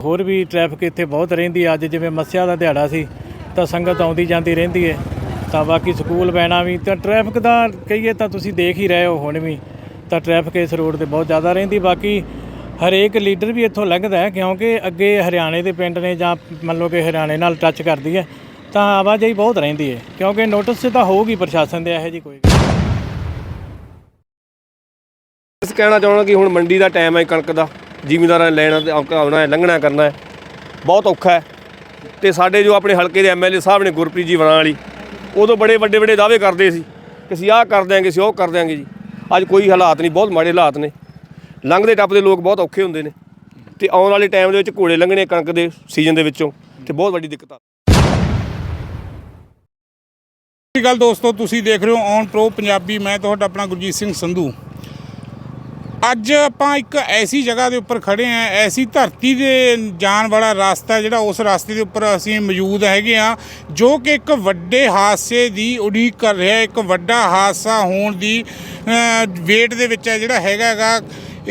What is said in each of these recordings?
ਹੋਰ ਵੀ ਟ੍ਰੈਫਿਕ ਇੱਥੇ ਬਹੁਤ ਰਹਿੰਦੀ ਅੱਜ ਜਿਵੇਂ ਮੱਸਿਆ ਦਾ ਦਿਹਾੜਾ ਸੀ, ਤਾਂ ਸੰਗਤ ਆਉਂਦੀ ਜਾਂਦੀ ਰਹਿੰਦੀ ਹੈ ਤਾਂ ਬਾਕੀ ਸਕੂਲ ਵੈਨਾਂ ਵੀ, ਤਾਂ ਟ੍ਰੈਫਿਕ ਦਾ ਕਹੀਏ ਤਾਂ ਤੁਸੀਂ ਦੇਖ ਹੀ ਰਹੇ ਹੋ ਹੁਣ ਵੀ, ਤਾਂ ਟ੍ਰੈਫਿਕ ਇਸ ਰੋਡ ਤੇ ਬਹੁਤ ਜ਼ਿਆਦਾ ਰਹਿੰਦੀ। ਬਾਕੀ ਹਰੇਕ ਲੀਡਰ ਵੀ ਇੱਥੋਂ ਲੰਘਦਾ ਹੈ, ਕਿਉਂਕਿ ਅੱਗੇ ਹਰਿਆਣੇ ਦੇ ਪਿੰਡ ਨੇ ਜਾਂ ਮੰਨ ਲਓ ਕਿ ਹਰਿਆਣੇ ਨਾਲ ਟੱਚ ਕਰਦੀ ਹੈ, ਤਾਂ ਆਵਾਜਾਈ ਬਹੁਤ ਰਹਿੰਦੀ ਹੈ ਕਿਉਂਕਿ ਨੋਟਿਸ ਤਾਂ ਹੋਊਗੀ ਪ੍ਰਸ਼ਾਸਨ ਦੇ, ਇਹੋ ਜੀ ਕੋਈ ਇਸ ਕਹਿਣਾ ਚਾਹੁੰਦਾ ਕਿ ਹੁਣ ਮੰਡੀ ਦਾ ਟਾਈਮ ਹੈ ਕਣਕ ਦਾ। ਜ਼ਿਮੀਂਦਾਰਾਂ ਨੇ ਲੈਣਾ ਤੇ ਔਖਾ ਆਉਣਾ ਹੈ, ਲੰਘਣਾ ਕਰਨਾ ਹੈ। ਬਹੁਤ ਔਖਾ ਹੈ। ਤੇ ਸਾਡੇ ਜੋ ਆਪਣੇ ਹਲਕੇ ਦੇ ਐਮਐਲਏ ਸਾਹਿਬ ਨੇ ਗੁਰਪ੍ਰੀਤ ਜੀ ਵਰਾਂ ਵਾਲੀ ਉਦੋਂ ਬੜੇ ਵੱਡੇ ਵੱਡੇ ਦਾਅਵੇ ਕਰਦੇ ਸੀ ਕਿ ਅਸੀਂ ਆਹ ਕਰ ਦਿਆਂਗੇ, ਅਸੀਂ ਉਹ ਕਰ ਦਿਆਂਗੇ ਜੀ। ਅੱਜ ਕੋਈ ਹਾਲਾਤ ਨਹੀਂ, ਬਹੁਤ ਮਾੜੇ ਹਾਲਾਤ ਨੇ। ਲੰਘਦੇ ਟੱਪਦੇ ਲੋਕ ਬਹੁਤ ਔਖੇ ਹੁੰਦੇ ਨੇ। ਤੇ ਆਉਣ ਵਾਲੇ ਟਾਈਮ ਦੇ ਵਿੱਚ ਘੋੜੇ ਲੰਘਣੇ ਕਣਕ ਦੇ ਸੀਜ਼ਨ ਦੇ ਵਿੱਚੋਂ ਤੇ ਬਹੁਤ ਵੱਡੀ ਦਿੱਕਤ ਆ। ਸਤਿ ਸ਼੍ਰੀ ਅਕਾਲ ਦੋਸਤੋ, ਤੁਸੀਂ ਦੇਖ ਰਹੇ ਹੋ ਔਨ ਪ੍ਰੋ ਪੰਜਾਬੀ। ਮੈਂ ਤੁਹਾਡਾ ਆਪਣਾ ਗੁਰਜੀਤ ਸਿੰਘ ਸੰਧੂ। ਅੱਜ ਆਪਾਂ ਇੱਕ ਐਸੀ ਜਗ੍ਹਾ ਦੇ ਉੱਪਰ ਖੜੇ ਆਂ, ਐਸੀ ਧਰਤੀ ਦੇ ਜਾਣ ਵਾਲਾ ਰਸਤਾ ਜਿਹੜਾ, ਉਸ ਰਸਤੇ ਦੇ ਉੱਪਰ ਅਸੀਂ ਮੌਜੂਦ ਹੈਗੇ ਆ, ਜੋ ਕਿ ਇੱਕ ਵੱਡੇ ਹਾਦਸੇ ਦੀ ਉਡੀਕ ਕਰ ਰਿਹਾ ਇੱਕ ਵੱਡਾ ਹਾਦਸਾ ਹੋਣ ਦੀ ਵੇਟ ਦੇ ਵਿੱਚ ਹੈ ਜਿਹੜਾ ਹੈਗਾ ਹੈਗਾ।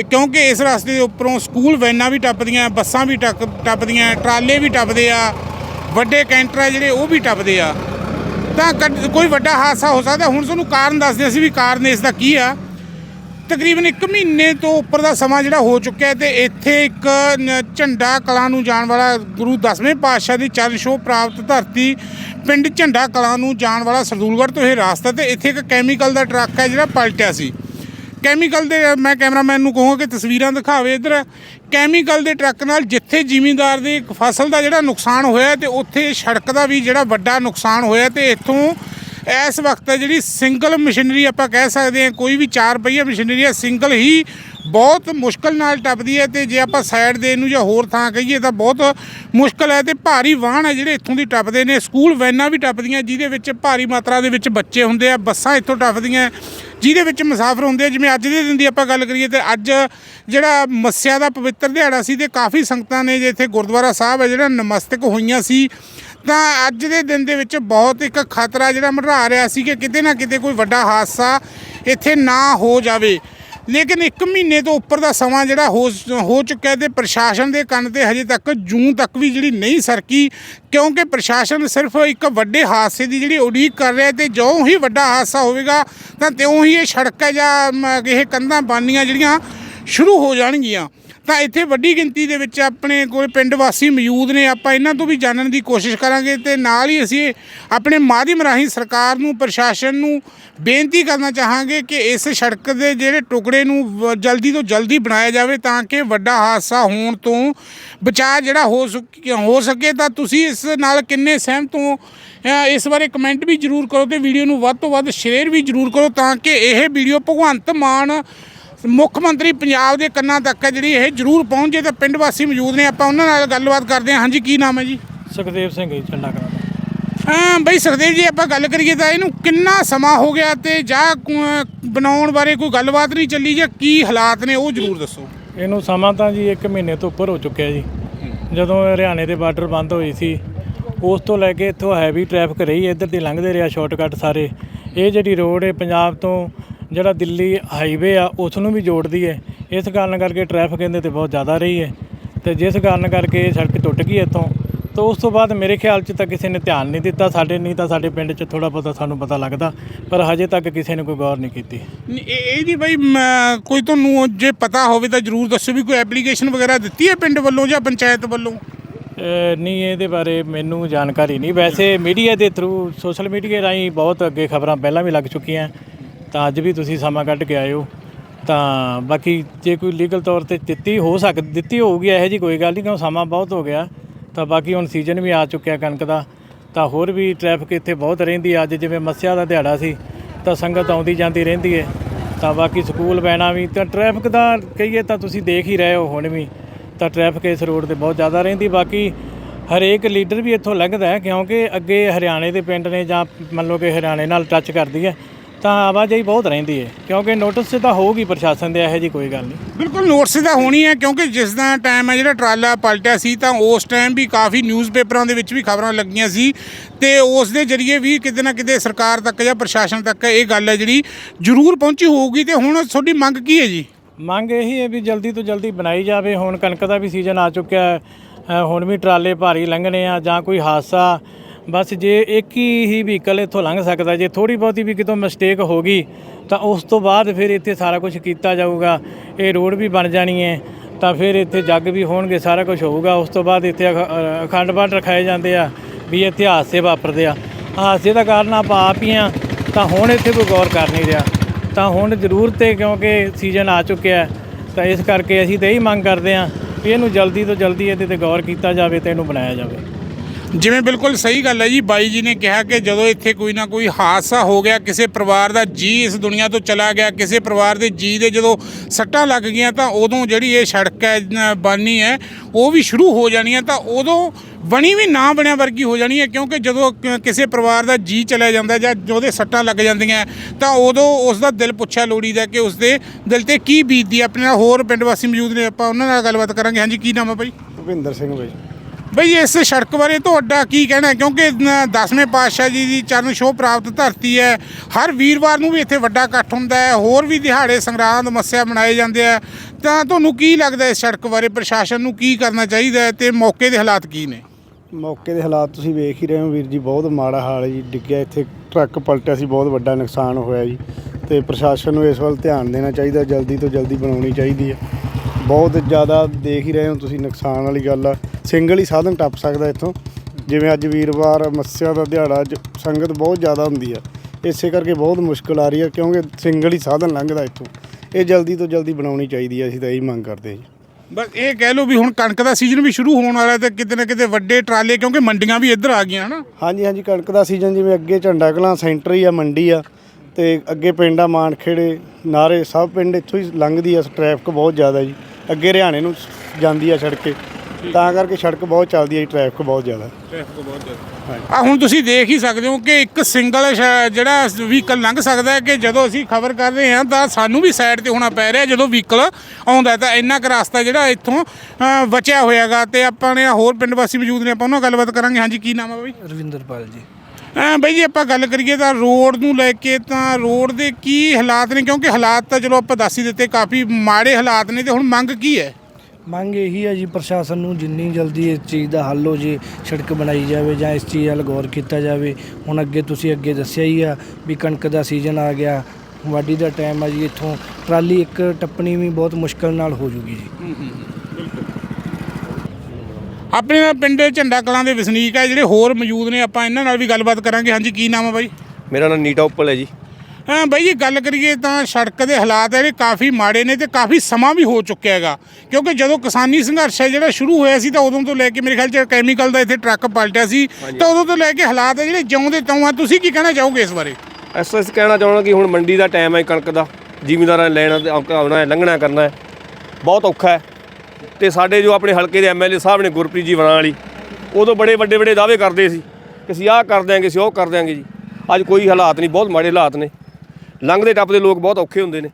ਕਿਉਂਕਿ ਇਸ ਰਸਤੇ ਦੇ ਉੱਪਰੋਂ ਸਕੂਲ ਵੈਨਾਂ ਵੀ ਟੱਪਦੀਆਂ, ਬੱਸਾਂ ਵੀ ਟੱਕ, ਟੱਪਦੀਆਂ, ਟਰਾਲੇ ਵੀ ਟੱਪਦੇ ਆ, ਵੱਡੇ ਕੈਂਟਰ ਆ ਜਿਹੜੇ, ਉਹ ਵੀ ਟੱਪਦੇ ਆ। ਤਾਂ ਕਦ- ਕੋਈ ਵੱਡਾ ਹਾਦਸਾ ਹੋ ਸਕਦਾ, ਹੁਣ ਤੁਹਾਨੂੰ ਕਾਰਨ ਦੱਸਦੇ ਅਸੀਂ ਵੀ ਕਾਰਨ ਇਸ ਦਾ ਕੀ ਆ। ਤਕਰੀਬਨ 1 ਮਹੀਨੇ ਤੋਂ ਉੱਪਰ ਦਾ ਸਮਾਂ ਜਿਹੜਾ ਹੋ ਚੁੱਕਿਆ ਹੈ ਤੇ ਇੱਥੇ ਇੱਕ ਝੰਡਾ ਕਲਾਂ ਨੂੰ ਜਾਣ ਵਾਲਾ ਗੁਰੂ ਦਸਵੇਂ ਪਾਤਸ਼ਾਹ ਦੀ ਚਰਨ ਛੋਹ ਪ੍ਰਾਪਤ ਧਰਤੀ ਪਿੰਡ ਝੰਡਾ ਕਲਾਂ ਨੂੰ ਜਾਣ ਵਾਲਾ ਸਰਦੂਲਗੜ੍ਹ ਤੋਂ ਇਹ ਰਾਸਤਾ ਤੇ ਇੱਥੇ ਇੱਕ ਕੈਮੀਕਲ ਦਾ ਟਰੱਕ ਹੈ ਜਿਹੜਾ ਪਲਟਿਆ ਸੀ। ਕੈਮੀਕਲ ਦੇ, ਮੈਂ ਕੈਮਰਾਮੈਨ ਨੂੰ ਕਹੂੰਗਾ ਕਿ ਤਸਵੀਰਾਂ ਦਿਖਾਵੇ ਇੱਧਰ। ਕੈਮੀਕਲ ਦੇ ਟਰੱਕ ਨਾਲ ਜਿੱਥੇ ਜ਼ਿਮੀਂਦਾਰ ਦੀ ਫਸਲ ਦਾ ਜਿਹੜਾ ਨੁਕਸਾਨ ਹੋਇਆ ਤੇ ਉੱਥੇ ਸੜਕ ਦਾ ਵੀ ਜਿਹੜਾ ਵੱਡਾ ਨੁਕਸਾਨ ਹੋਇਆ ਤੇ ਇੱਥੋਂ ਇਸ ਵਕਤ ਜਿਹੜੀ ਸਿੰਗਲ ਮਸ਼ੀਨਰੀ ਆਪਾਂ ਕਹਿ ਸਕਦੇ ਹਾਂ, ਕੋਈ ਵੀ 4 ਪਹੀਆ ਮਸ਼ੀਨਰੀ ਹੈ, ਸਿੰਗਲ ਹੀ ਬਹੁਤ ਮੁਸ਼ਕਲ ਨਾਲ ਟੱਪਦੀ ਹੈ ਤੇ ਜੇ ਆਪਾਂ ਸਾਈਡ ਦੇ ਨੂੰ ਜਾਂ ਹੋਰ ਥਾਂ ਕਹੀਏ ਤਾਂ ਬਹੁਤ ਮੁਸ਼ਕਲ ਹੈ ਤੇ ਭਾਰੀ ਵਾਹਨ ਹੈ ਜਿਹੜੇ ਇੱਥੋਂ ਦੀ ਟੱਪਦੇ ਨੇ। ਸਕੂਲ ਵੈਨਾਂ ਵੀ ਟੱਪਦੀਆਂ, ਜਿਹਦੇ ਵਿੱਚ ਭਾਰੀ ਮਾਤਰਾ ਦੇ ਵਿੱਚ ਬੱਚੇ ਹੁੰਦੇ ਆ, ਬੱਸਾਂ ਇੱਥੋਂ ਟੱਪਦੀਆਂ, ਜਿਹਦੇ ਵਿੱਚ ਮੁਸਾਫਰ ਹੁੰਦੇ ਆ। ਜਿਵੇਂ ਅੱਜ ਦੇ ਦਿਨ ਦੀ ਆਪਾਂ ਗੱਲ ਕਰੀਏ ਤੇ ਅੱਜ ਜਿਹੜਾ ਮੱਸਿਆ ਦਾ ਪਵਿੱਤਰ ਦਿਹਾੜਾ ਸੀ ਤੇ ਕਾਫੀ ਸੰਗਤਾਂ ਨੇ ਜੇ ਇੱਥੇ ਗੁਰਦੁਆਰਾ ਸਾਹਿਬ ਹੈ ਜਿਹੜਾ ਨਮਸਤਕ ਹੋਈਆਂ ਸੀ ਤਾਂ ਅੱਜ ਦੇ ਦਿਨ ਦੇ ਵਿੱਚ ਬਹੁਤ ਇੱਕ ਖਤਰਾ ਜਿਹੜਾ ਮੰਡਰਾ ਰਿਹਾ ਸੀ ਕਿ ਕਿਤੇ ਨਾ ਕਿਤੇ ਕੋਈ ਵੱਡਾ ਹਾਦਸਾ ਇੱਥੇ ਨਾ ਹੋ ਜਾਵੇ। ਲੇਕਿਨ 1 ਮਹੀਨੇ ਤੋਂ ਉੱਪਰ ਦਾ ਸਮਾਂ ਜਿਹੜਾ ਹੋ ਹੋ ਚੁੱਕਾ ਹੈ ਤੇ ਪ੍ਰਸ਼ਾਸਨ ਦੇ ਕੰਨ ਤੇ ਹਜੇ ਤੱਕ ਜੂਨ ਤੱਕ ਵੀ ਜਿਹੜੀ ਨਹੀਂ ਸਰਕੀ, ਕਿਉਂਕਿ ਪ੍ਰਸ਼ਾਸਨ ਸਿਰਫ ਇੱਕ ਵੱਡੇ ਹਾਦਸੇ ਦੀ ਜਿਹੜੀ ਉਡੀਕ ਕਰ ਰਿਹਾ ਤੇ ਜਿਉਂ ਹੀ ਵੱਡਾ ਹਾਦਸਾ ਹੋਵੇਗਾ ਤਾਂ ਤਿਉਂ ਹੀ ਇਹ ਸੜਕ ਹੈ ਜਾਂ ਇਹ ਕੰਧਾਂ ਬਾਨੀਆਂ ਜਿਹੜੀਆਂ ਸ਼ੁਰੂ ਹੋ ਜਾਣਗੀਆਂ। ਤਾਂ ਇੱਥੇ ਵੱਡੀ ਗਿਣਤੀ ਦੇ ਵਿੱਚ ਆਪਣੇ ਕੋਲ ਪਿੰਡ ਵਾਸੀ ਮੌਜੂਦ ਨੇ। ਆਪਾਂ ਇਹਨਾਂ ਤੋਂ ਵੀ ਜਾਣਨ ਦੀ ਕੋਸ਼ਿਸ਼ ਕਰਾਂਗੇ ਤੇ ਨਾਲ ਹੀ ਅਸੀਂ ਆਪਣੇ ਮਾਧਿਅਮ ਰਾਹੀਂ ਸਰਕਾਰ ਨੂੰ, ਪ੍ਰਸ਼ਾਸਨ ਨੂੰ ਬੇਨਤੀ ਕਰਨਾ ਚਾਹਾਂਗੇ ਕਿ ਇਸ ਸੜਕ ਦੇ ਜਿਹੜੇ ਟੁਕੜੇ ਨੂੰ ਜਲਦੀ ਤੋਂ ਜਲਦੀ ਬਣਾਇਆ ਜਾਵੇ ਤਾਂ ਕਿ ਵੱਡਾ ਹਾਦਸਾ ਹੋਣ ਤੋਂ ਬਚਾਅ ਜਿਹੜਾ ਹੋ ਸਕ- ਹੋ ਸਕੇ। ਤਾਂ ਤੁਸੀਂ ਇਸ ਨਾਲ ਕਿੰਨੇ ਸਹਿਮਤ ਹੋ? ਇਸ ਬਾਰੇ ਕਮੈਂਟ ਵੀ ਜਰੂਰ ਕਰੋ ਤੇ ਵੀਡੀਓ ਨੂੰ ਵੱਧ ਤੋਂ ਵੱਧ ਸ਼ੇਅਰ ਵੀ ਜਰੂਰ ਕਰੋ ਤਾਂ ਕਿ ਇਹ ਵੀਡੀਓ ਭਗਵੰਤ ਮਾਨ ਮੁੱਖ ਮੰਤਰੀ ਪੰਜਾਬ ਦੇ ਕੰਨਾਂ ਤੱਕ ਹੈ ਜਿਹੜੀ ਇਹ ਜਰੂਰ ਪਹੁੰਚੇ ਤੇ ਪਿੰਡ ਵਾਸੀ ਮੌਜੂਦ ਨੇ। ਆਪਾਂ ਉਹਨਾਂ ਨਾਲ ਗੱਲਬਾਤ ਕਰਦੇ ਹਾਂ। ਹਾਂਜੀ ਕੀ ਨਾਮ ਹੈ ਜੀ? ਸੁਖਦੇਵ ਸਿੰਘ ਜੀ ਝੰਡਾ ਕਰਾਂ ਹਾਂ ਬਈ ਸੁਖਦੇਵ ਜੀ ਆਪਾਂ ਗੱਲ ਕਰੀਏ ਤਾਂ ਇਹਨੂੰ ਕਿੰਨਾ ਸਮਾਂ ਹੋ ਗਿਆ ਤੇ ਜਾਂ ਬਣਾਉਣ ਬਾਰੇ ਕੋਈ ਗੱਲਬਾਤ ਨਹੀਂ ਚੱਲੀ ਜਾਂ ਕੀ ਹਾਲਾਤ ਨੇ ਉਹ ਜਰੂਰ ਦੱਸੋ। ਇਹਨੂੰ ਸਮਾਂ ਤਾਂ ਜੀ 1 ਮਹੀਨੇ ਤੋਂ ਉੱਪਰ ਹੋ ਚੁੱਕਿਆ ਜੀ। ਜਦੋਂ ਹਰਿਆਣੇ ਦੇ ਬਾਰਡਰ ਬੰਦ ਹੋਈ ਸੀ ਉਸ ਤੋਂ ਲੈ ਕੇ ਇੱਥੋਂ ਹੈਵੀ ਟ੍ਰੈਫਿਕ ਰਹੀ ਇੱਧਰ ਦੀ ਲੰਘਦੇ ਰਿਹਾ ਸ਼ਾਰਟਕਟ ਸਾਰੇ। ਇਹ ਜਿਹੜੀ ਰੋਡ ਹੈ ਪੰਜਾਬ ਤੋਂ ਜਿਹੜਾ ਦਿੱਲੀ ਹਾਈਵੇ ਆ ਉਸ ਨੂੰ ਵੀ ਜੋੜਦੀ ਹੈ ਇਸ ਕਾਰਨ ਕਰਕੇ ਟ੍ਰੈਫਿਕ ਇਹਦੇ ਤੇ ਬਹੁਤ ਜ਼ਿਆਦਾ ਰਹੀ ਹੈ ਤੇ ਜਿਸ ਕਾਰਨ ਕਰਕੇ ਇਹ ਸੜਕ ਟੁੱਟ ਗਈ ਇੱਥੋਂ ਤਾਂ ਉਸ ਤੋਂ ਬਾਅਦ ਮੇਰੇ ਖਿਆਲ 'ਚ ਤਾਂ ਕਿਸੇ ਨੇ ਧਿਆਨ ਨਹੀਂ ਦਿੱਤਾ ਸਾਡੇ ਨਹੀਂ ਤਾਂ ਸਾਡੇ ਪਿੰਡ 'ਚ ਥੋੜਾ ਬਹੁਤਾ ਸਾਨੂੰ ਪਤਾ ਲੱਗਦਾ ਪਰ ਹਜੇ ਤੱਕ ਕਿਸੇ ਨੇ ਕੋਈ ਗੌਰ ਨਹੀਂ ਕੀਤੀ। ਨਹੀਂ, ਇਹ ਇਹਦੀ ਬਈ ਕੋਈ ਤੁਹਾਨੂੰ ਜੇ ਪਤਾ ਹੋਵੇ ਤਾਂ ਜਰੂਰ ਦੱਸੋ ਵੀ ਕੋਈ ਐਪਲੀਕੇਸ਼ਨ ਵਗੈਰਾ ਦਿੱਤੀ ਹੈ ਪਿੰਡ ਵੱਲੋਂ ਜਾਂ ਪੰਚਾਇਤ ਵੱਲੋਂ? ਨਹੀਂ ਇਹਦੇ ਬਾਰੇ ਮੈਨੂੰ ਜਾਣਕਾਰੀ ਨਹੀਂ। ਵੈਸੇ ਮੀਡੀਆ ਦੇ ਥਰੂ ਸੋਸ਼ਲ ਮੀਡੀਆ ਰਾਹੀਂ ਬਹੁਤ ਅੱਗੇ ਖਬਰਾਂ ਪਹਿਲਾਂ ਵੀ ਲੱਗ ਚੁੱਕੀਆਂ। ਤਾਂ ਅੱਜ ਵੀ ਤੁਸੀਂ ਸਮਾਂ ਕੱਢ ਕੇ ਆਏ ਹੋ ਤਾਂ ਬਾਕੀ ਜੇ ਕੋਈ ਲੀਗਲ ਤੌਰ ਤੇ ਦਿੱਤੀ ਹੋ ਸਕ, ਦਿੱਤੀ ਹੋਊਗੀ, ਇਹੋ ਜੀ ਕੋਈ ਗੱਲ ਨਹੀਂ, ਕਿਉਂ ਸਮਾਂ ਬਹੁਤ ਹੋ ਗਿਆ। ਤਾਂ ਬਾਕੀ ਹੁਣ ਸੀਜ਼ਨ ਵੀ ਆ ਚੁੱਕਿਆ ਕਣਕ ਦਾ। ਤਾਂ ਹੋਰ ਵੀ ਟ੍ਰੈਫਿਕ ਇੱਥੇ ਬਹੁਤ ਰਹਿੰਦੀ ਹੈ ਅੱਜ ਜਿਵੇਂ ਮੱਸਿਆ ਦਾ ਦਿਹਾੜਾ ਸੀ, ਤਾਂ ਸੰਗਤ ਆਉਂਦੀ ਜਾਂਦੀ ਰਹਿੰਦੀ ਹੈ ਤਾਂ ਬਾਕੀ ਸਕੂਲ ਵੈਨਾਂ ਵੀ, ਤਾਂ ਟ੍ਰੈਫਿਕ ਦਾ ਕਹੀਏ ਤਾਂ ਤੁਸੀਂ ਦੇਖ ਹੀ ਰਹੇ ਹੋ ਹੁਣ ਵੀ। ਤਾਂ ਟ੍ਰੈਫਿਕ ਇਸ ਰੋਡ ਤੇ ਬਹੁਤ ਜ਼ਿਆਦਾ ਰਹਿੰਦੀ। ਬਾਕੀ ਹਰੇਕ ਲੀਡਰ ਵੀ ਇੱਥੋਂ ਲੰਘਦਾ ਕਿਉਂਕਿ ਅੱਗੇ ਹਰਿਆਣੇ ਦੇ ਪਿੰਡ ਨੇ ਜਾਂ ਮੰਨ ਲਓ ਕਿ ਹਰਿਆਣੇ ਨਾਲ ਟੱਚ ਕਰਦੀ ਹੈ। ਤਾਂ ਆਵਾਜਾਈ ਬਹੁਤ ਰਹਿੰਦੀ ਹੈ ਕਿਉਂਕਿ ਨੋਟਿਸ 'ਚ ਤਾਂ ਹੋਊਗੀ ਪ੍ਰਸ਼ਾਸਨ ਦੇ ਇਹੋ ਜੀ ਕੋਈ ਗੱਲ ਨਹੀਂ। ਬਿਲਕੁਲ ਨੋਟਿਸ ਤਾਂ ਹੋਣੀ ਹੈ ਕਿਉਂਕਿ ਜਿਸ ਦਾ ਟਾਈਮ ਹੈ ਜਿਹੜਾ ਟਰਾਲਾ ਪਲਟਿਆ ਸੀ ਤਾਂ ਉਸ ਟਾਈਮ ਵੀ ਕਾਫੀ ਨਿਊਜ਼ਪੇਪਰਾਂ ਦੇ ਵਿੱਚ ਵੀ ਖਬਰਾਂ ਲੱਗੀਆਂ ਸੀ ਤੇ ਉਸ ਦੇ ਜ਼ਰੀਏ ਵੀ ਕਿਤੇ ਨਾ ਕਿਤੇ ਸਰਕਾਰ ਤੱਕ ਜਾਂ ਪ੍ਰਸ਼ਾਸਨ ਤੱਕ ਇਹ ਗੱਲ ਹੈ ਜਿਹੜੀ ਜ਼ਰੂਰ ਪਹੁੰਚੀ ਹੋਊਗੀ। ਤੇ ਹੁਣ ਤੁਹਾਡੀ ਮੰਗ ਕੀ ਹੈ ਜੀ? ਮੰਗ ਇਹੀ ਹੈ ਵੀ ਜਲਦੀ ਤੋਂ ਜਲਦੀ ਬਣਾਈ ਜਾਵੇ। ਹੁਣ ਕਣਕ ਦਾ ਵੀ ਸੀਜ਼ਨ ਆ ਚੁੱਕਿਆ ਹੈ ਅ, ਹੁਣ ਵੀ ਟਰਾਲੇ ਭਾਰੀ ਲੰਘਣੇ ਆ ਜਾਂ ਕੋਈ ਹਾਦਸਾ ਬਸ ਜੇ ਇੱਕ ਹੀ ਵਹੀਕਲ ਇੱਥੋਂ ਲੰਘ ਸਕਦਾ, ਜੇ ਥੋੜੀ ਬਹੁਤੀ ਵੀ ਕਿਤੋਂ ਮਿਸਟੇਕ ਹੋ ਗਈ, ਤਾਂ ਉਸ ਤੋਂ ਬਾਅਦ ਫਿਰ ਇੱਥੇ ਸਾਰਾ ਕੁਝ ਕੀਤਾ ਜਾਊਗਾ। ਇਹ ਰੋਡ ਵੀ ਬਣ ਜਾਣੀ ਹੈ, ਤਾਂ ਫਿਰ ਇੱਥੇ ਜੱਗ ਵੀ ਹੋਣਗੇ, ਸਾਰਾ ਕੁਝ ਹੋਊਗਾ। ਉਸ ਤੋਂ ਬਾਅਦ ਇੱਥੇ ਅਖ- ਅਖੰਡ ਪਾਠ ਰਖਾਏ ਜਾਂਦੇ ਆ ਵੀ ਇੱਥੇ ਹਾਦਸੇ ਵਾਪਰਦੇ ਆ। ਹਾਦਸੇ ਦਾ ਕਾਰਨ ਆਪਾਂ ਆਪ ਹੀ ਆ, ਤਾਂ ਹੁਣ ਇੱਥੇ ਕੋਈ ਗੌਰ ਕਰ ਨਹੀਂ ਰਿਹਾ। ਤਾਂ ਹੁਣ ਜ਼ਰੂਰਤ ਹੈ ਕਿਉਂਕਿ ਸੀਜ਼ਨ ਆ ਚੁੱਕਿਆ ਤਾਂ ਇਸ ਕਰਕੇ ਅਸੀਂ ਤਾਂ ਇਹੀ ਮੰਗ ਕਰਦੇ ਹਾਂ ਵੀ ਇਹਨੂੰ ਜਲਦੀ ਤੋਂ ਜਲਦੀ ਇਹਦੇ ਤੇ ਗੌਰ ਕੀਤਾ ਜਾਵੇ ਤੇ ਇਹਨੂੰ ਬਣਾਇਆ ਜਾਵੇ। ਜਿਵੇਂ ਬਿਲਕੁਲ ਸਹੀ ਗੱਲ ਹੈ ਜੀ, ਬਾਈ ਜੀ ਨੇ ਕਿਹਾ ਕਿ ਜਦੋਂ ਇੱਥੇ ਕੋਈ ਨਾ ਕੋਈ ਹਾਦਸਾ ਹੋ ਗਿਆ, ਕਿਸੇ ਪਰਿਵਾਰ ਦਾ ਜੀ ਇਸ ਦੁਨੀਆ ਤੋਂ ਚਲਾ ਗਿਆ, ਕਿਸੇ ਪਰਿਵਾਰ ਦੇ ਜੀ ਦੇ ਜਦੋਂ ਸੱਟਾਂ ਲੱਗ ਗਈਆਂ ਤਾਂ ਉਦੋਂ ਜਿਹੜੀ ਇਹ ਸੜਕ ਹੈ ਬਾਨੀ ਹੈ, ਉਹ ਵੀ ਸ਼ੁਰੂ ਹੋ ਜਾਣੀ ਹੈ ਤਾਂ ਉਦੋਂ ਬਣੀ ਵੀ ਨਾ ਬਣਿਆ ਵਰਗੀ ਹੋ ਜਾਣੀ ਹੈ ਕਿਉਂਕਿ ਜਦੋਂ ਕਿਸੇ ਪਰਿਵਾਰ ਦਾ ਜੀ ਚਲਾ ਜਾਂਦਾ ਜਾਂ ਉਹਦੇ ਸੱਟਾਂ ਲੱਗ ਜਾਂਦੀਆਂ ਤਾਂ ਉਦੋਂ ਉਸ ਦਾ ਦਿਲ ਪੁੱਛਿਆ ਲੋੜੀਦਾ ਕਿ ਉਸ ਦੇ ਦਿਲ ਤੇ ਕੀ ਬੀਤਦੀ ਹੈ। ਆਪਣੇ ਨਾਲ ਹੋਰ ਪਿੰਡ ਵਾਸੀ ਮੌਜੂਦ ਨੇ, ਆਪਾਂ ਉਹਨਾਂ ਨਾਲ ਗੱਲਬਾਤ ਕਰਾਂਗੇ। ਹਾਂਜੀ, ਕੀ ਨਾਮ ਹੈ ਬਾਈ? ਭੁਪਿੰਦਰ ਸਿੰਘ ਬਾਈ। ਬਈ ਇਸ ਸੜਕ ਬਾਰੇ ਤੁਹਾਡਾ ਕੀ ਕਹਿਣਾ? ਕਿਉਂਕਿ 10ਵੇਂ ਪਾਤਸ਼ਾਹ ਜੀ ਦੀ ਚਰਨ ਛੋਹ ਪ੍ਰਾਪਤ ਧਰਤੀ ਹੈ। ਹਰ ਵੀਰਵਾਰ ਨੂੰ ਵੀ ਇੱਥੇ ਵੱਡਾ ਇਕੱਠ ਹੁੰਦਾ ਹੈ। ਹੋਰ ਵੀ ਦਿਹਾੜੇ ਸੰਗਰਾਂਦ, ਮੱਸਿਆ ਮਨਾਏ ਜਾਂਦੇ ਆ। ਤਾਂ ਤੁਹਾਨੂੰ ਕੀ ਲੱਗਦਾ ਇਸ ਸੜਕ ਬਾਰੇ? ਪ੍ਰਸ਼ਾਸਨ ਨੂੰ ਕੀ ਕਰਨਾ ਚਾਹੀਦਾ ਹੈ ਤੇ ਮੌਕੇ ਦੇ ਹਾਲਾਤ ਕੀ ਨੇ? ਮੌਕੇ ਦੇ ਹਾਲਾਤ ਤੁਸੀਂ ਵੇਖ ਹੀ ਰਹੇ ਹੋ ਵੀਰ ਜੀ, ਬਹੁਤ ਮਾੜਾ ਹਾਲ ਹੈ ਜੀ। ਡਿੱਗਿਆ ਇੱਥੇ, ਟਰੱਕ ਪਲਟਿਆ ਸੀ, ਬਹੁਤ ਵੱਡਾ ਨੁਕਸਾਨ ਹੋਇਆ ਜੀ। ਤੇ ਪ੍ਰਸ਼ਾਸਨ ਨੂੰ ਇਸ ਵੱਲ ਧਿਆਨ ਦੇਣਾ ਚਾਹੀਦਾ, ਜਲਦੀ ਤੋਂ ਜਲਦੀ ਬਣਾਉਣੀ ਚਾਹੀਦੀ ਹੈ। ਬਹੁਤ ਜ਼ਿਆਦਾ ਦੇਖ ਹੀ ਰਹੇ ਹੋ ਤੁਸੀਂ ਨੁਕਸਾਨ ਵਾਲੀ ਗੱਲ ਆ। ਸਿੰਗਲ ਹੀ ਸਾਧਨ ਟੱਪ ਸਕਦਾ ਇੱਥੋਂ। ਜਿਵੇਂ ਅੱਜ ਵੀਰਵਾਰ ਮੱਸਿਆ ਦਾ ਦਿਹਾੜਾ ਅੱਜ ਸੰਗਤ ਬਹੁਤ ਜ਼ਿਆਦਾ ਹੁੰਦੀ ਆ। ਇਸੇ ਕਰਕੇ ਬਹੁਤ ਮੁਸ਼ਕਲ ਆ ਰਹੀ ਹੈ ਕਿਉਂਕਿ ਸਿੰਗਲ ਹੀ ਸਾਧਨ ਲੰਘਦਾ ਇੱਥੋਂ। ਇਹ ਜਲਦੀ ਤੋਂ ਜਲਦੀ ਬਣਾਉਣੀ ਚਾਹੀਦੀ ਹੈ ਅਸੀਂ ਤਾਂ ਇਹੀ ਮੰਗ ਕਰਦੇ ਹਾਂ ਜੀ। ਬਸ ਇਹ ਕਹਿ ਲਓ ਵੀ ਹੁਣ ਕਣਕ ਦਾ ਸੀਜ਼ਨ ਵੀ ਸ਼ੁਰੂ ਹੋਣ ਵਾਲਾ ਤੇ ਕਿਤੇ ਨਾ ਕਿਤੇ ਵੱਡੇ ਟਰਾਲੇ ਕਿਉਂਕਿ ਮੰਡੀਆਂ ਵੀ ਇੱਧਰ ਆ ਗਈਆਂ ਹਨਾ? ਹਾਂਜੀ ਹਾਂਜੀ ਕਣਕ ਦਾ ਸੀਜ਼ਨ ਜਿਵੇਂ ਅੱਗੇ ਝੰਡਾ ਕਲਾਂ ਸੈਂਟਰ ਹੀ ਆ ਮੰਡੀ ਆ ਤੇ ਅੱਗੇ ਪਿੰਡ ਆ ਮਾਨਖੇੜੇ ਨਾਰੇ ਸਭ ਪਿੰਡ ਇੱਥੋਂ ਹੀ ਲੰਘਦੀ ਆ ਟ੍ਰੈਫਿਕ ਬਹੁਤ ਜ਼ਿਆਦਾ ਜੀ। ਅੱਗੇ ਹਰਿਆਣੇ ਨੂੰ ਜਾਂਦੀ ਆ ਸੜਕੇ ਤਾਂ ਕਰਕੇ ਸੜਕ ਬਹੁਤ ਚੱਲਦੀ ਆ ਜੀ ਟ੍ਰੈਫਿਕ ਬਹੁਤ ਜ਼ਿਆਦਾ। ਟ੍ਰੈਫਿਕ ਬਹੁਤ ਜ਼ਿਆਦਾ। ਆ ਹੁਣ ਤੁਸੀਂ ਦੇਖ ਹੀ ਸਕਦੇ ਹੋ ਕਿ ਇੱਕ ਸਿੰਗਲ ਜਿਹੜਾ ਵਹੀਕਲ ਲੰਘ ਸਕਦਾ ਹੈ ਕਿ ਜਦੋਂ ਅਸੀਂ ਖਬਰ ਕਰ ਰਹੇ ਹਾਂ ਤਾਂ ਸਾਨੂੰ ਵੀ ਸਾਈਡ ਤੇ ਹੋਣਾ ਪੈ ਰਿਹਾ ਜਦੋਂ ਵਹੀਕਲ ਆਉਂਦਾ ਹੈ ਤਾਂ ਇੰਨਾ ਕੁ ਰਸਤਾ ਜਿਹੜਾ ਇੱਥੋਂ ਬਚਿਆ ਹੋਇਆਗਾ ਤੇ ਆਪਾਂ ਨੇ ਹੋਰ ਪਿੰਡ ਵਾਸੀ ਮੌਜੂਦ ਨੇ ਆਪਾਂ ਉਹਨਾਂ ਨਾਲ ਗੱਲਬਾਤ ਕਰਾਂਗੇ। ਹਾਂਜੀ ਕੀ ਨਾਮ ਹੈ ਬਈ? ਰਵਿੰਦਰਪਾਲ ਜੀ। ਅ, ਬਈ ਜੀ ਆਪਾਂ ਗੱਲ ਕਰੀਏ ਤਾਂ ਰੋਡ ਨੂੰ ਲੈ ਕੇ ਤਾਂ ਰੋਡ ਦੇ ਕੀ ਹਾਲਾਤ ਨੇ? ਕਿਉਂਕਿ ਹਾਲਾਤ ਤਾਂ ਚਲੋ ਆਪਾਂ ਦੱਸ ਹੀ ਦਿੱਤੇ ਕਾਫੀ ਮਾੜੇ ਹਾਲਾਤ ਨੇ ਤੇ ਹੁਣ ਮੰਗ ਕੀ ਹੈ? ਮੰਗ ਇਹੀ ਹੈ ਜੀ ਪ੍ਰਸ਼ਾਸਨ ਨੂੰ ਜਿੰਨੀ ਜਲਦੀ ਇਸ ਚੀਜ਼ ਦਾ ਹੱਲ ਹੋ ਜੇ ਸੜਕ ਬਣਾਈ ਜਾਵੇ ਜਾਂ ਇਸ ਚੀਜ਼ ਵੱਲ ਗੌਰ ਕੀਤਾ ਜਾਵੇ। ਹੁਣ ਅੱਗੇ ਤੁਸੀਂ ਅੱਗੇ ਦੱਸਿਆ ਹੀ ਆ ਵੀ ਕਣਕ ਦਾ ਸੀਜ਼ਨ ਆ ਗਿਆ ਵਾਢੀ ਦਾ ਟਾਈਮ ਆ ਜੀ ਇੱਥੋਂ। ਟਰਾਲੀ ਇੱਕ ਟੱਪਣੀ ਵੀ ਬਹੁਤ ਮੁਸ਼ਕਲ ਨਾਲ ਹੋ ਜੂਗੀ ਜੀ। ਆਪਣੇ ਨਾਲ ਪਿੰਡ ਝੰਡਾ ਕਲਾਂ ਦੇ ਵਸਨੀਕ ਆ ਜਿਹੜੇ ਹੋਰ ਮੌਜੂਦ ਨੇ ਆਪਾਂ ਇਹਨਾਂ ਨਾਲ ਵੀ ਗੱਲਬਾਤ ਕਰਾਂਗੇ। ਹਾਂਜੀ ਕੀ ਨਾਮ ਹੈ ਬਾਈ? ਮੇਰਾ ਨਾਮ ਨੀਟਾ ਉੱਪਲ ਹੈ ਜੀ। ਹਾਂ ਬਾਈ ਜੀ ਗੱਲ ਕਰੀਏ ਤਾਂ ਸੜਕ ਦੇ ਹਾਲਾਤ ਜਿਹੜੇ ਕਾਫੀ ਮਾੜੇ ਨੇ ਤੇ ਕਾਫੀ ਸਮਾਂ ਵੀ ਹੋ ਚੁੱਕਿਆ ਹੈਗਾ। ਕਿਉਂਕਿ ਜਦੋਂ ਕਿਸਾਨੀ ਸੰਘਰਸ਼ ਹੈ ਜਿਹੜਾ ਸ਼ੁਰੂ ਹੋਇਆ ਸੀ ਤਾਂ ਉਦੋਂ ਤੋਂ ਲੈ ਕੇ ਮੇਰੇ ਖਿਆਲ ਚ ਕੈਮੀਕਲ ਦਾ ਇੱਥੇ ਟਰੱਕ ਪਲਟਿਆ ਸੀ। ਤਾਂ ਉਦੋਂ ਤੋਂ ਲੈ ਕੇ ਹਾਲਾਤ ਹੈ ਜਿਹੜੇ ਜਿਉਂਦੇ ਤਿਉਂ ਆ ਤੁਸੀਂ ਕੀ ਕਹਿਣਾ ਚਾਹੋਗੇ ਇਸ ਬਾਰੇ? ਐਸਐਸ ਕਹਿਣਾ ਚਾਹੁੰਦਾ ਕਿ ਹੁਣ ਮੰਡੀ ਦਾ ਟਾਈਮ ਹੈ ਕਣਕ ਦਾ। ਜ਼ਿਮੀਂਦਾਰਾਂ ਨੇ ਲੈਣਾ ਤੇ ਆਉ- ਆਉਣਾ ਹੈ ਲੰਘਣਾ ਕਰਨਾ ਹੈ। ਬਹੁਤ ਔਖਾ ਹੈ। ਤੇ ਸਾਡੇ ਜੋ ਆਪਣੇ ਹਲਕੇ ਦੇ ਐਮਐਲਏ ਸਾਹਿਬ ਨੇ ਗੁਰਪ੍ਰੀਤ ਜੀ ਵਰਾਂ ਵਾਲੀ, ਉਦੋਂ ਬੜੇ ਵੱਡੇ ਵੱਡੇ ਦਾਅਵੇ ਕਰਦੇ ਸੀ ਕਿ ਅਸੀਂ ਆਹ ਕਰ ਦਿਆਂਗੇ, ਅਸੀਂ ਉਹ ਕਰ ਦਿਆਂਗੇ ਜੀ। ਅੱਜ ਕੋਈ ਹਾਲਾਤ ਨਹੀਂ, ਬਹੁਤ ਮਾੜੇ ਹਾਲਾਤ ਨੇ। ਲੰਘਦੇ ਟੱਪਦੇ ਲੋਕ ਬਹੁਤ ਔਖੇ ਹੁੰਦੇ ਨੇ।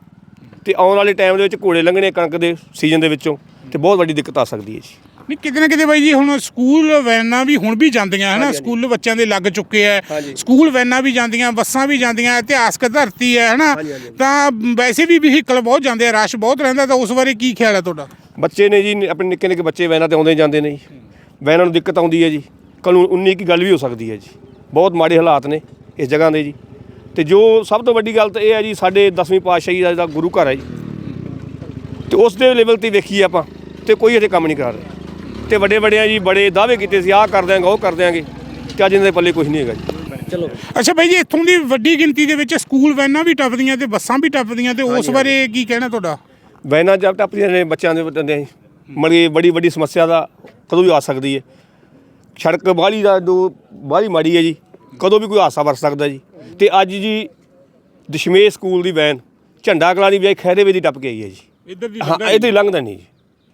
ਤੇ ਆਉਣ ਵਾਲੇ ਟਾਈਮ ਦੇ ਵਿੱਚ ਘੋੜੇ ਲੰਘਣੇ ਕਣਕ ਦੇ ਸੀਜ਼ਨ ਦੇ ਵਿੱਚੋਂ, ਤੇ ਬਹੁਤ ਵੱਡੀ ਦਿੱਕਤ ਆ ਸਕਦੀ ਹੈ ਜੀ। ਨਹੀਂ ਕਿਤੇ ਨਾ ਕਿਤੇ ਬਾਈ ਜੀ ਹੁਣ ਸਕੂਲ ਵੈਨਾਂ ਵੀ ਹੁਣ ਵੀ ਜਾਂਦੀਆਂ ਹੈ ਨਾ ਸਕੂਲ ਬੱਚਿਆਂ ਦੇ ਲੱਗ ਚੁੱਕੇ ਆ ਸਕੂਲ ਵੈਨਾਂ ਵੀ ਜਾਂਦੀਆਂ ਬੱਸਾਂ ਵੀ ਜਾਂਦੀਆਂ ਇਤਿਹਾਸਕ ਧਰਤੀ ਹੈ ਹਨਾ? ਤਾਂ ਵੈਸੇ ਵੀ ਵਹੀਕਲ ਬਹੁਤ ਜਾਂਦੇ ਆ ਰਸ਼ ਬਹੁਤ ਰਹਿੰਦਾ ਤਾਂ ਉਸ ਬਾਰੇ ਕੀ ਖਿਆਲ ਹੈ ਤੁਹਾਡਾ? ਬੱਚੇ ਨੇ ਜੀ ਆਪਣੇ ਨਿੱਕੇ ਨਿੱਕੇ ਬੱਚੇ ਵੈਨਾਂ ਤੇ ਆਉਂਦੇ ਜਾਂਦੇ ਨੇ ਜੀ। ਵੈਨਾਂ ਨੂੰ ਦਿੱਕਤ ਆਉਂਦੀ ਹੈ ਜੀ। ਕੱਲ੍ਹ ਨੂੰ 19 ਕੀ ਗੱਲ ਵੀ ਹੋ ਸਕਦੀ ਹੈ ਜੀ। ਬਹੁਤ ਮਾੜੇ ਹਾਲਾਤ ਨੇ ਇਸ ਜਗ੍ਹਾ ਦੇ ਜੀ। ਤੇ ਜੋ ਸਭ ਤੋਂ ਵੱਡੀ ਗੱਲ ਤਾਂ ਇਹ ਹੈ ਜੀ ਸਾਡੇ 10ਵੀਂ ਪਾਤਸ਼ਾਹੀ ਦਾ ਜਿਹੜਾ ਗੁਰੂ ਘਰ ਹੈ ਜੀ। ਤੇ ਉਸ ਦੇ ਲੈਵਲ ਤੇ ਵੇਖੀਏ ਆਪਾਂ ਤੇ ਕੋਈ ਅਜੇ ਕੰਮ ਨਹੀਂ ਕਰ ਰਿਹਾ। ਤੇ ਵੱਡੇ ਵੱਡਿਆਂ ਜੀ ਬੜੇ ਦਾਅਵੇ ਕੀਤੇ ਸੀ ਆਹ ਕਰ ਦਿਆਂਗੇ ਉਹ ਕਰ ਦਿਆਂਗੇ ਤੇ ਅੱਜ ਇਹਨਾਂ ਦੇ ਪੱਲੇ ਕੁਝ ਨਹੀਂ ਹੈਗਾ ਜੀ। ਅੱਛਾ ਬਾਈ ਜੀ ਇੱਥੋਂ ਦੀ ਵੱਡੀ ਗਿਣਤੀ ਦੇ ਵਿੱਚ ਸਕੂਲ ਵੈਨਾਂ ਵੀ ਟੱਪਦੀਆਂ ਤੇ ਬੱਸਾਂ ਵੀ ਟੱਪਦੀਆਂ ਤੇ ਉਸ ਬਾਰੇ ਕੀ ਕਹਿਣਾ ਤੁਹਾਡਾ? ਵੈਨਾਂ ਜਦ ਟੱਪਦੀਆਂ ਨੇ ਬੱਚਿਆਂ ਦੇ ਬੰਦੇ ਮੜੀ ਬੜੀ ਵੱਡੀ ਸਮੱਸਿਆ ਦਾ ਕਦੋਂ ਵੀ ਆ ਸਕਦੀ ਹੈ ਸੜਕ ਬਾਹਲੀ ਦਾ ਦੋ ਬਾਹਲੀ ਮਾੜੀ ਹੈ ਜੀ ਕਦੋਂ ਵੀ ਕੋਈ ਹਾਦਸਾ ਵਰ ਸਕਦਾ ਜੀ। ਤੇ ਅੱਜ ਜੀ ਦਸ਼ਮੇਸ਼ ਸਕੂਲ ਦੀ ਵੈਨ ਝੰਡਾ ਕਲਾਂ ਦੀ ਬਜਾਏ ਖੈਰੇ ਵੇ ਦੀ ਟੱਪ ਕੇ ਆਈ ਹੈ ਜੀ। ਇੱਧਰ ਦੀ ਹਾਂ ਇੱਥੇ ਲੰਘਦਾ ਨਹੀਂ ਜੀ।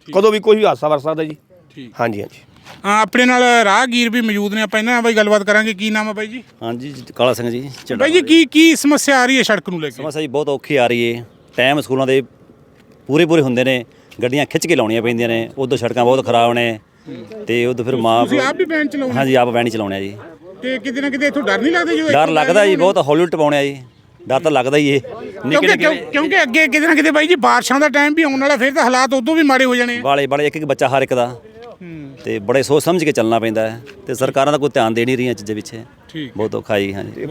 ਕਦੋਂ ਵੀ ਕੋਈ ਹਾਦਸਾ ਵਰ ਸਕਦਾ ਜੀ। ਠੀਕ। ਹਾਂਜੀ ਹਾਂਜੀ। ਹਾਂ, ਆਪਣੇ ਨਾਲ ਰਾਹਗੀਰ ਵੀ ਮੌਜੂਦ ਨੇ। ਆਪਾਂ ਇਹਨਾਂ ਨਾਲ ਬਾਈ ਗੱਲਬਾਤ ਕਰਾਂਗੇ। ਕੀ ਨਾਮ ਹੈ ਬਾਈ ਜੀ? ਹਾਂਜੀ ਕਾਲਾ ਸਿੰਘ ਜੀ ਝੰਡਾ ਬਾਈ ਜੀ ਕੀ ਕੀ ਸਮੱਸਿਆ ਆ ਰਹੀ ਹੈ ਸੜਕ ਨੂੰ ਲੈ ਕੇ? ਸਮੱਸਿਆ ਜੀ ਬਹੁਤ ਔਖੀ ਆ ਰਹੀ ਏ। ਟਾਈਮ ਸਕੂਲਾਂ ਦੇ ਪੂਰੇ ਪੂਰੇ ਹੁੰਦੇ ਨੇ। ਗੱਡੀਆਂ ਖਿੱਚ ਕੇ ਲਾਉਣੀਆਂ ਪੈਂਦੀਆਂ ਨੇ। ਉਦੋਂ ਸੜਕਾਂ ਬਹੁਤ ਖਰਾਬ ਨੇ। ਤੇ ਉਦੋਂ ਫਿਰ ਮਾਂ ਤੁਸੀਂ ਆਪ ਵੀ ਵੈਨ ਚਲਾਉਂਦੇ? ਹਾਂਜੀ ਆਪ ਵੈਣੀ ਚਲਾਉਣੇ ਆ ਜੀ। ਤੇ ਕਿਤੇ ਨਾ ਕਿਤੇ ਇੱਥੋਂ ਡਰ ਨਹੀਂ ਲੱਗਦਾ ਜਦੋਂ ਡਰ ਲੱਗਦਾ ਜੀ ਬਹੁਤ ਹੌਲੀ ਟਪਾਉਣੇ ਆ ਜੀ। ਡਰ ਤਾਂ ਲੱਗਦਾ ਹੀ ਏ। ਨਿੱਕੇ ਕਿਉਂਕਿ ਨਿੱਕੇ ਕਿਉਂ- ਕਿਉਂਕਿ ਅੱਗੇ ਕਿਤੇ ਨਾ ਕਿਤੇ ਬਾਈ ਜੀ ਬਾਰਿਸ਼ਾਂ ਦਾ ਟਾਈਮ ਵੀ ਆਉਣ ਵਾਲਾ ਫਿਰ ਤਾਂ ਹਾਲਾਤ ਉਦੋਂ ਵੀ ਮਾੜੇ ਹੋ ਜਾਣੇ ਆ। ਵਾਲੇ ਵਾਲੇ ਇੱਕ ਇੱਕ ਬੱਚਾ ਹਰ ਇੱਕ ਦਾ। ਤੇ ਬੜੇ ਸੋਚ ਸਮਝ ਕੇ ਚੱਲਣਾ ਪੈਂਦਾ ਹੈ ਤੇ ਸਰਕਾਰਾਂ ਦਾ ਕੋਈ ਧਿਆਨ ਦੇ ਨਹੀਂ ਰਹੀਆਂ ਚੀਜ਼ਾਂ ਪਿੱਛੇ। ਠੀਕ ਬਹੁਤ ਔਖਾ ਜੀ ਹਾਂਜੀ।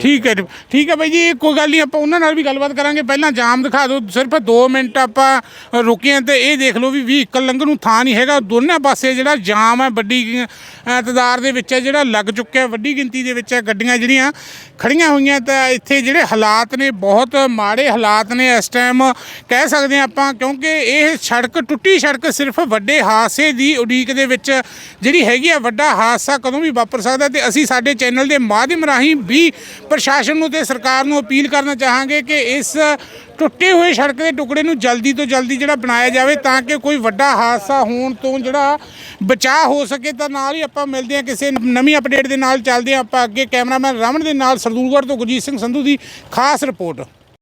ਠੀਕ ਹੈ ਜੀ। ਠੀਕ ਹੈ ਬਾਈ ਜੀ ਇਹ ਕੋਈ ਗੱਲ ਨਹੀਂ ਆਪਾਂ ਉਹਨਾਂ ਨਾਲ ਵੀ ਗੱਲਬਾਤ ਕਰਾਂਗੇ। ਪਹਿਲਾਂ ਜਾਮ ਦਿਖਾ ਦਿਓ ਸਿਰਫ 2 ਮਿੰਟ ਆਪਾਂ ਰੁਕੇ ਹਾਂ ਤੇ ਇਹ ਦੇਖ ਲਓ ਵੀ ਵਹੀਕਲ ਲੰਘਣ ਨੂੰ ਥਾਂ ਨਹੀਂ ਹੈਗਾ। ਦੋਨੇ ਪਾਸੇ ਜਿਹੜਾ ਜਾਮ ਹੈ ਵੱਡੀ ਅ, ਤਾਦਾਦ ਦੇ ਵਿੱਚ ਹੈ ਜਿਹੜਾ ਲੱਗ ਚੁੱਕਿਆ ਵੱਡੀ ਗਿਣਤੀ ਦੇ ਵਿੱਚ ਹੈ ਗੱਡੀਆਂ ਜਿਹੜੀਆਂ ਖੜੀਆਂ ਹੋਈਆਂ ਤਾਂ ਇੱਥੇ ਜਿਹੜੇ ਹਾਲਾਤ ਨੇ ਬਹੁਤ ਮਾੜੇ ਹਾਲਾਤ ਨੇ ਇਸ ਟਾਈਮ ਕਹਿ ਸਕਦੇ ਹਾਂ ਆਪਾਂ ਕਿਉਂਕਿ ਇਹ ਸੜਕ ਟੁੱਟੀ ਸੜਕ ਸਿਰਫ ਵੱਡੇ ਹਾਦਸੇ ਦੀ ਉਡੀਕ ਦੇ ਵਿੱਚ ਜਿਹੜੀ ਹੈਗੀ ਆ ਵੱਡਾ ਹਾਦਸਾ ਕਦੋਂ ਵੀ ਵਾਪਰ ਸਕਦਾ ਤੇ ਅਸੀਂ ਸਾਡੇ ਚੈਨਲ ਦੇ ਮਾਧਿਅਮ ਰਾਹੀਂ ਵੀ ਪ੍ਰਸ਼ਾਸਨ ਨੂੰ ਤੇ ਸਰਕਾਰ ਨੂੰ ਅਪੀਲ ਕਰਨਾ ਚਾਹਾਂਗੇ ਕਿ ਇਸ ਟੁੱਟੇ ਹੋਏ ਸੜਕ ਦੇ ਟੁਕੜੇ ਨੂੰ ਜਲਦੀ ਤੋਂ ਜਲਦੀ ਜਿਹੜਾ ਬਣਾਇਆ ਜਾਵੇ ਤਾਂ ਕਿ ਕੋਈ ਵੱਡਾ ਹਾਦਸਾ ਹੋਣ ਤੋਂ ਜਿਹੜਾ ਬਚਾਅ ਹੋ ਸਕੇ। ਤਾਂ ਨਾਲ ਹੀ ਆਪਾਂ ਮਿਲਦੇ ਹਾਂ ਕਿਸੇ ਨਵੀਂ ਅਪਡੇਟ ਦੇ ਨਾਲ, ਚੱਲਦੇ ਹਾਂ ਆਪਾਂ ਅੱਗੇ। ਕੈਮਰਾਮੈਨ ਰਮਨ ਦੇ ਨਾਲ ਸਰਦੂਲਗੜ੍ਹ ਤੋਂ ਗੁਰਜੀਤ ਸਿੰਘ ਸੰਧੂ ਦੀ ਖਾਸ ਰਿਪੋਰਟ।